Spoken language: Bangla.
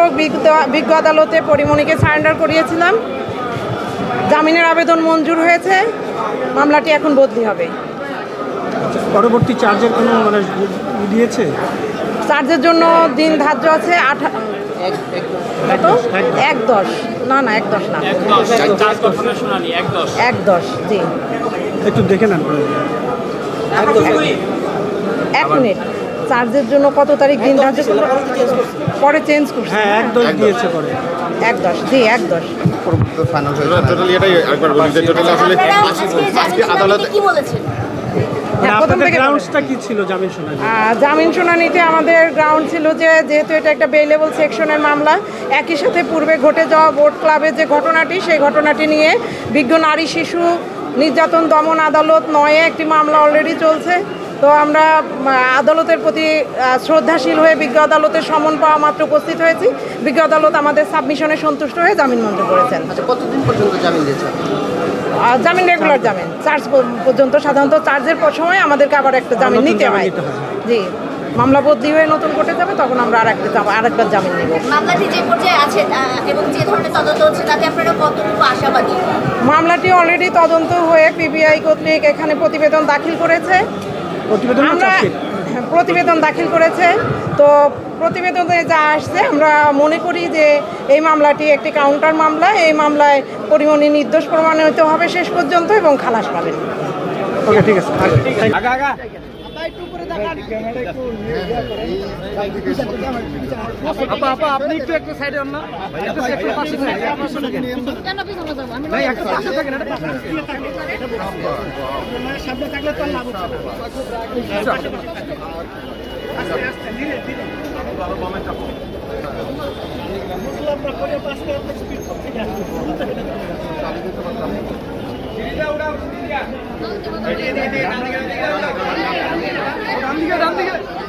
সংখ্যক বিজ্ঞ আদালতে পরিমণিকে সারেন্ডার করিয়েছিলাম। জামিনের আবেদন মঞ্জুর হয়েছে। মামলাটি এখন বদলি হবে। পরবর্তী চার্জের কোনো মানে দিয়েছে? চার্জের জন্য দিন ধার্য আছে আঠা কত? এক দশ না না এক দশ না। এক দশ জি। একটু দেখে নেন। এক মিনিট। চার্জের জন্য কত তারিখ দিন? ধার্য করল? পরে চেঞ্জ করছে। হ্যাঁ এক দশ দিয়েছে পরে। এক দশ জি এক দশ। টোটালি এটাই একবার বলি যে টোটালি আসলে আপনারা আজকে আজকে আদালতে কি বলেছেন? হ্যাঁ, প্রথম আপনাদের থেকে বলেন। গ্রাউন্ডসটা কি ছিল জামিন শোনা শুনানিতে আমাদের গ্রাউন্ড ছিল যে যেহেতু এটা একটা বেলেবল সেকশনের মামলা একই সাথে পূর্বে ঘটে যাওয়া বোট ক্লাবের যে ঘটনাটি সেই ঘটনাটি নিয়ে বিজ্ঞ নারী শিশু নির্যাতন দমন আদালত নয়ে একটি মামলা অলরেডি চলছে। তো আমরা আদালতের প্রতি শ্রদ্ধাশীল হয়ে বিজ্ঞ আদালতের সমন পাওয়া মাত্র উপস্থিত হয়েছি। বিজ্ঞ আদালত আমাদের সাবমিশনে সন্তুষ্ট হয়ে জামিন মঞ্জুর করেছেন। আচ্ছা কতদিন পর্যন্ত জামিন দিয়েছে আর জামিন রেগুলার জামিন। চার্জ পর্যন্ত সাধারণত চার্জের প- সময় আমাদেরকে আবার একটা জামিন নিতে হয়। জি। মামলা বদলি হয়ে নতুন কোর্টে যাবে তখন আমরা আর একটা আরেকবার জামিন নেব। মামলাটি যে পর্যায়ে আছে এবং যে ধরনের তদন্ত হচ্ছে তাতে আপনারা কতটুকু আশাবাদী? মামলাটি অলরেডি তদন্ত হয়ে পিবিআই কর্তৃক এখানে প্রতিবেদন দাখিল করেছে। প্রতিবেদন আমরা প্রতিবেদন দাখিল করেছে। তো প্রতিবেদনে যা আসছে আমরা মনে করি যে এই মামলাটি একটি কাউন্টার মামলা। এই মামলায় পরিমণি নির্দোষ প্রমাণিত হবে শেষ পর্যন্ত এবং খালাস পাবেন। ওকে ঠিক আছে। আপা আপা আপনি একটু একটু সাইডে হন না। একটু একটু পাশে থাকেন আপনার সঙ্গে কেন পিছনে যাব আমি না একটু পাশে থাকেন। এটা সামনে থাকলে তো লাভ হবে আস্তে আস্তে ধীরে ধীরে বাবা বামে চাপো মুসলাম করে পাশ করে আপনি স্পিড করতে গেছেন উড়াও ডান দিকে ডান দিকে।